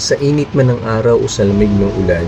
Sa init man ng araw o sa lamig ng ulan,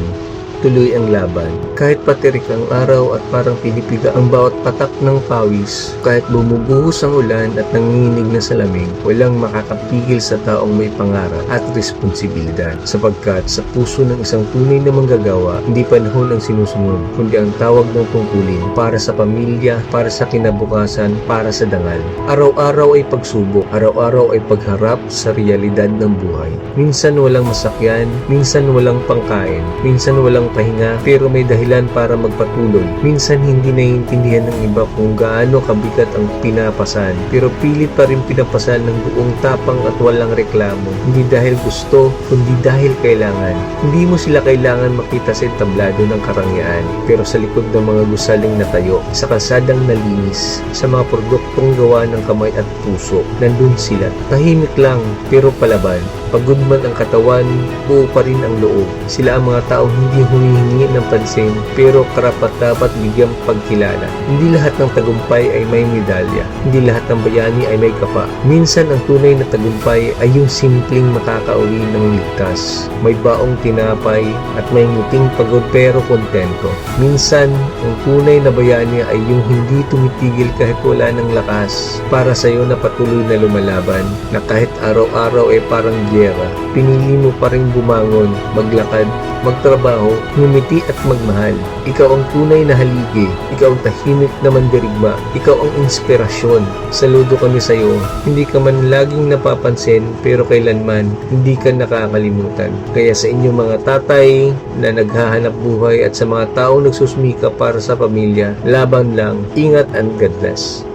tuloy ang laban. Kahit patirik ang araw at parang pinipiga ang bawat patak ng pawis, kahit bumubuhos ang ulan at nanginginig na sa lamig, walang makakapigil sa taong may pangarap at responsibilidad. Sapagkat sa puso ng isang tunay na manggagawa, hindi panahon ang sinusunod, kundi ang tawag ng tungkulin para sa pamilya, para sa kinabukasan, para sa dangal. Araw-araw ay pagsubok, araw-araw ay pagharap sa realidad ng buhay. Minsan walang masakyan, minsan walang pangkain, minsan walang pahinga, pero may dahilan para magpatuloy. Minsan hindi naiintindihan ng iba kung gaano kabigat ang pinapasan, pero pilit pa rin pinapasan ng buong tapang at walang reklamo. Hindi dahil gusto, kundi dahil kailangan. Hindi mo sila kailangan makita sa entablado ng karangyaan, pero sa likod ng mga gusaling na tayo, sa kalsadang nalinis, sa mga produktong gawa ng kamay at puso, nandun sila. Tahimik lang, pero palaban. Pagod man ang katawan, buo pa rin ang loob. Sila ang mga taong hindi humihingi ng pansin, pero karapat dapat bigyang pagkilala. Hindi lahat ng tagumpay ay may medalya. Hindi lahat ng bayani ay may kapa. Minsan ang tunay na tagumpay ay yung simpleng makakauwi ng ligtas. May baong tinapay at may ngiting pagod pero kontento. Minsan, ang tunay na bayani ay yung hindi tumitigil kahit wala ng lakas. Para sa'yo na patuloy na lumalaban, na kahit araw-araw ay parang giyera, pinili mo pa rin bumangon, maglakad, magtrabaho, ngumiti at magmahal. Ikaw ang tunay na haligi, ikaw ang tahimik na mandirigma, ikaw ang inspirasyon. Saludo kami sa iyo. Hindi ka man laging napapansin pero kailanman hindi ka nakakalimutan. Kaya sa inyong mga tatay na naghahanap buhay at sa mga taong nagsusumika para sa pamilya, laban lang, ingat and God bless.